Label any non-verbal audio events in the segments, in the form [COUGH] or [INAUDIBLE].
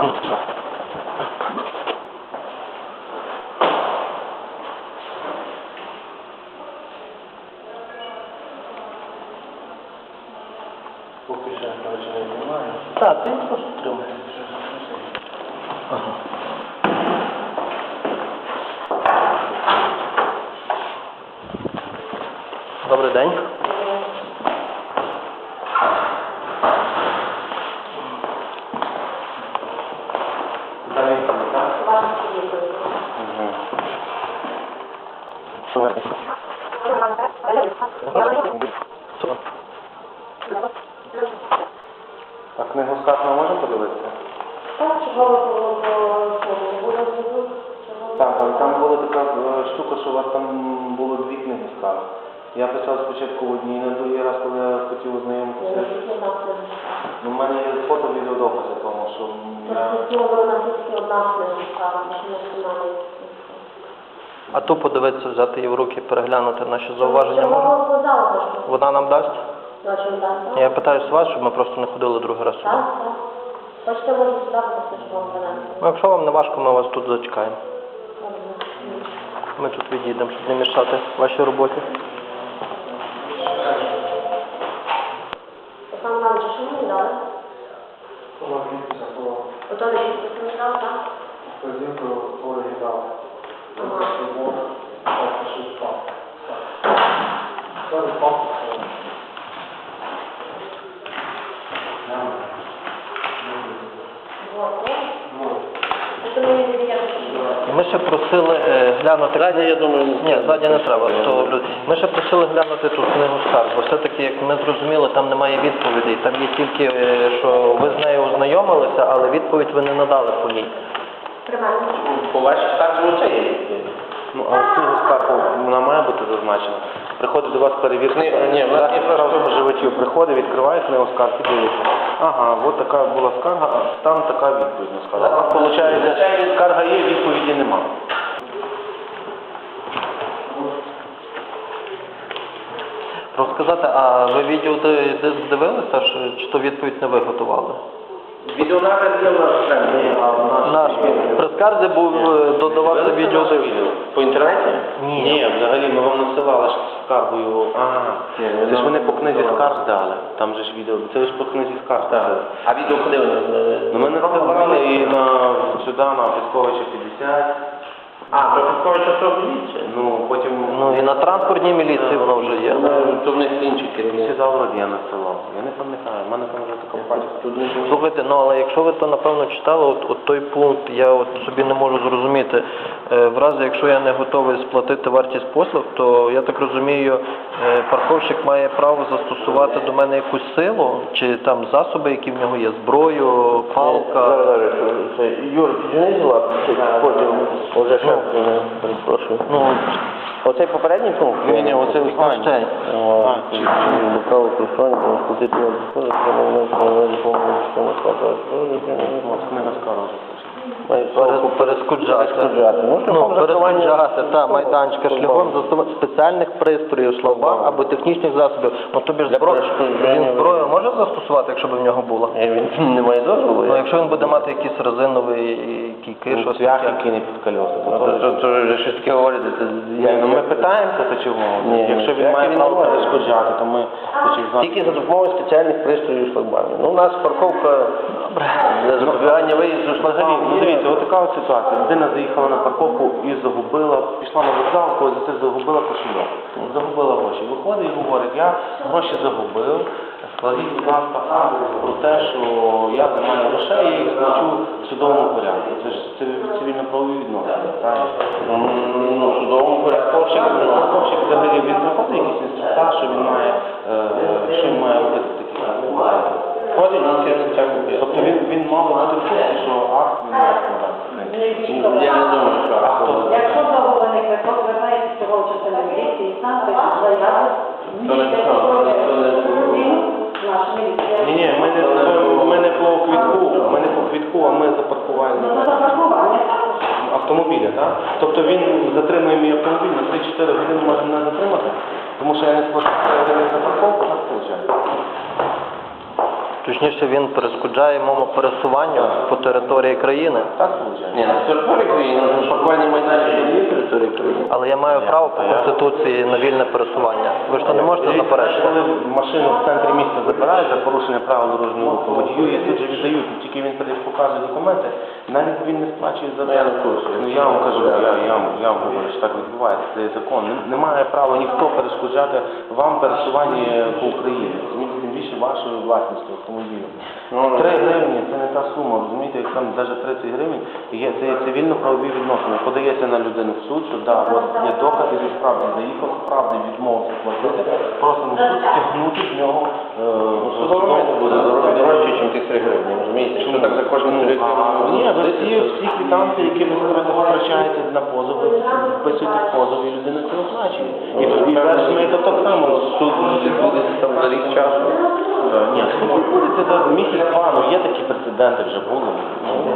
Поки що речей немає. Так, ти просто тримай. Ага. Добрий день. Далі, так? А книгу сказ ми можемо подивитися? Так, але там була така штука, що у вас там було дві книги скарг. Я писав спочатку в одній, на другий раз, коли я хотів ознайомитися. Ну, в мене є фото відеодокази тому, що я... А ту подивитися, взяти її в руки, переглянути наші зауваження можна? Вона нам дасть? Я питаюсь вас, щоб ми просто не ходили другий раз сюди. Так, так. Хочете, може сюди попросити вам принести? Ну, якщо вам не важко, ми вас тут зачекаємо. Ми тут відійдемо, щоб не мішати вашій роботі. Ото не підпис мені дав, так? Це мені не даєте. І Ми ще просили е, глянути. Задні, я думаю, ні, ззаді не треба. То, ми ще просили глянути тут книгу скарг, бо все-таки, як ми зрозуміли, там немає відповідей. Там є тільки, е, що ви з нею ознайомилися, але відповідь ви не надали по ній. По вашій скарзі оце є відповідь. Ну, а в книгу скаргу вона має бути зазначена. Приходить до вас перевірка. Ні, в нас є просто животів. Приходить, відкриває книгу скарг і дивиться. Ага, от така була скарга, а там така відповідь на скаргу. А виходить, скарга є, відповіді немає. Розказати, а ви відео де- де дивилися, чи то відповідь не ви готували? Відеонапис наш в а. Наш при скарзі був е, додавався відео. По інтернеті? Ні. Ні, взагалі ми вам насилали ж його. А, це ж мене по книзі скарг дали. Там же ж відео. Це ж по книзі скарг дали. А відео куди вони? Ну ми насилали і на сюди, на Пісковича 50. А, про Петковича що поліція? Ну, потім... Ну і на транспортній міліції воно вже є. То в них інші керівники. Сідав вроді я насилав. Я не пам'ятаю, в мене там вже така пам'ять. Слухайте, ну але якщо ви то напевно читали, от, от той пункт я от собі не можу зрозуміти. Е, в разі, якщо я не готовий сплатити вартість послуг, то я так розумію, е, парковщик має право застосувати до мене якусь силу, чи там засоби, які в нього є, зброю, палка. Юр, зла, потім уже ще е, перепрошую. Ну, Оцей попередній пункт? Ні, ні, оце ось цей. А, чи- чи- право користування, тому сплатити на доходи, треба внести на допомогу систему сплати. Ось книга скарг. Перескуджати. перескуджати. Ну, Ну, перескуджати, та, майданчика, шляхом застосування спеціальних пристроїв, шлагбаум або технічних засобів. Ну, тобі ж зброю, він зброю може застосувати, якщо б в нього було? Він [LAUGHS] не має дозволу. Ну, якщо він буде мати якийсь резиновий кійки, Ну, щось цвях, таке. який не під колеса. Ну, то, вже щось таке говорите. Ну ми питаємося, то чого? Якщо він має право говорить? перешкоджати, то ми. Тільки за допомогою спеціальних пристроїв і. Ну, у нас парковка для запобігання виїзду ну, дивіться, от така от ситуація. Людина заїхала на парковку і загубила, пішла на вокзал, когось за це загубила кошельок. Загубила гроші. Виходить і говорить, я гроші загубив, складіть, будь ласка, про те, що я не маю грошей, я їх сплачу в судовому порядку. Це ж цивільно-правові відносини? Ну, в судовому порядку. Парковщик, парковщик взагалі він проходить якийсь інструктаж, що він має, е, що він має робити в таких випадках. Ходить на керівниця купив. Тобто він, він мав бути в курсі, що акт він має складати. Я не думаю, що А хто? Якщо загублений квиток, звертається всього в міліції, сам пише заяву. То не не. Ні, ні, ми не, ми не по квітку, ми не по квітку, а ми за Ну, паркування за запаркування також. автомобіля, так? Тобто він затримує мій автомобіль на 3-4 години може мене затримати, тому що я не сплачу за парковку? Точніше він перешкоджає моєму пересуванню по території країни. Так виходить? Ні, на території країни, ну, паркувальний майданчик не є території країни. Але я маю право по конституції на вільне пересування. Ви ж то не можете заперечити. Коли машину в центрі міста забирають за порушення правил дорожнього руху, водію її тут же віддають, і тільки він показує документи, навіть він не сплачує за Ну, я не в курсі. Ну я вам кажу, я, я, вам- я вам говорю, що так відбувається, це є закон. Не- Немає права ніхто перешкоджати вам пересуванні по Україні. Тим більше вашою власністю автомобіля. Ну, 3 гривні це не та сума, розумієте, як там навіть 30 гривень є це є цивільно-правові відносини. Подається на людину в суд, що да, от є доказ, і він справді заїхав, справді відмовився платити, просимо суд стягнути з нього е, буде дорожче, ніж ті 3 гривні, розумієте? Якщо так за кожну 3 Ні, ви всі, всі квитанції, які ви втрачаєте на позов, ви вписуєте в позов, і людина це оплачує. І, і зараз ми це так само. суд відбудеться там за рік часу. За місяць-два, ну є такі прецеденти вже були. Ну,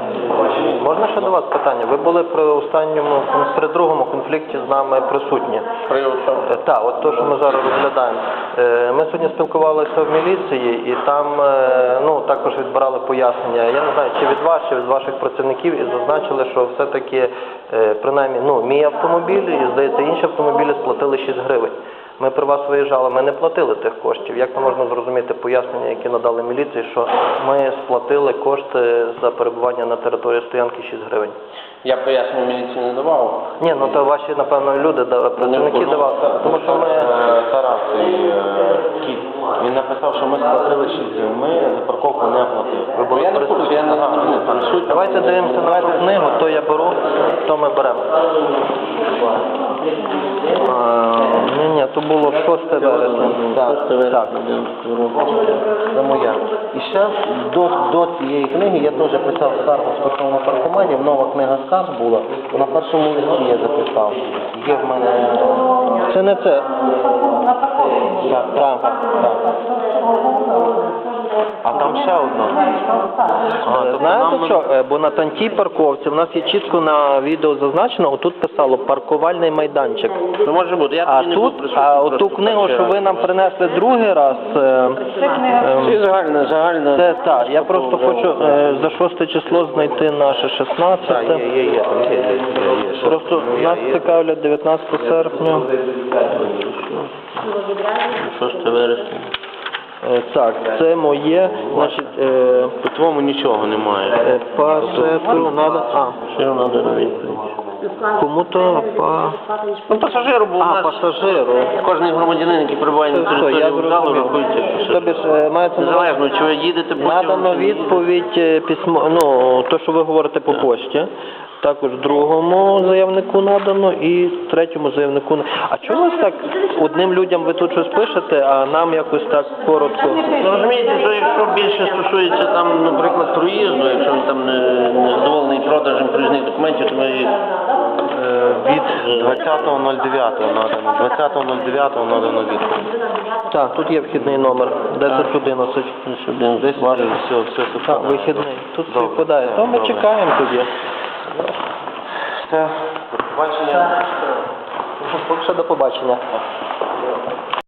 Можна ще до вас питання? Ви були при останньому при другому конфлікті з нами присутні. При? Е, Так, от те, що ми зараз розглядаємо. Е, Ми сьогодні спілкувалися в міліції і там е, ну, також відбирали пояснення. Я не знаю, чи від вас, чи від ваших працівників, і зазначили, що все-таки, принаймні, ну, мій автомобіль і, здається, інші автомобілі сплатили 6 гривень. Ми при вас виїжджали, ми не платили тих коштів. Як це можна зрозуміти пояснення, які надали міліції, що ми сплатили кошти за перебування на території стоянки 6 гривень? Я пояснення міліції не давав. Ні, ну то ваші, напевно, люди, працівники Ну, давали. Тому що ми. Е, Тарас е, кіт, він написав, що ми сплатили 6 гривень, ми за парковку не платили. Ви були Я не в я не не суть. Давайте дивимося цю книгу, то я беру, то ми беремо. Ні, ні, то було 6 вересня. Так, так. Це моя. І ще до, до цієї книги я теж писав скаргу в спортовому паркомані, нова книга скарг була, на першому листі я записав. Є в мене... Це не це. Так, так, так. А там ще одна. А, тобто Знаєте нам- що? Е, Бо на тантій парковці в нас є чітко на відео зазначено, отут писало паркувальний майданчик. Ну, може бути, я А тоді не був тут, присутній а просто оту книгу, перший що раз. ви нам принесли другий раз, е, ем, Це загальна, загальна. це так, я просто хочу е, за шосте число знайти наше 16. Так, є, є, є, там є, є, є, є. Просто нас цікавлять 19 серпня. 6 вересня. Е, Так, це моє, значить, е, По твоєму нічого немає. е, пасетру надо. А, Що треба на кому то па. Ну, пасажиру був А, пасажиру. Кожний громадянин, який перебуває на Все, території вокзалу, зрозумів. рахується Тобі ж е, мається на увазі, Незалежно, чи ви їдете потім... надано відповідь е, письмо, ну, то, що ви говорите по почті. Також другому заявнику надано і третьому заявнику. А чому вас так одним людям ви тут щось пишете, а нам якось так коротко? Ну, розумієте, що якщо більше стосується там, наприклад, проїзду, якщо він там не, не задоволений продажем проїзних документів, то ми Е, Від 20.09 надано. 20.09 надано відповідь. Так, тут є вхідний номер 1011. Десь все, все Так, вихідний. Тут Добре, співпадає. То ми добре. чекаємо тоді. Все, до побачення. Поки що до побачення.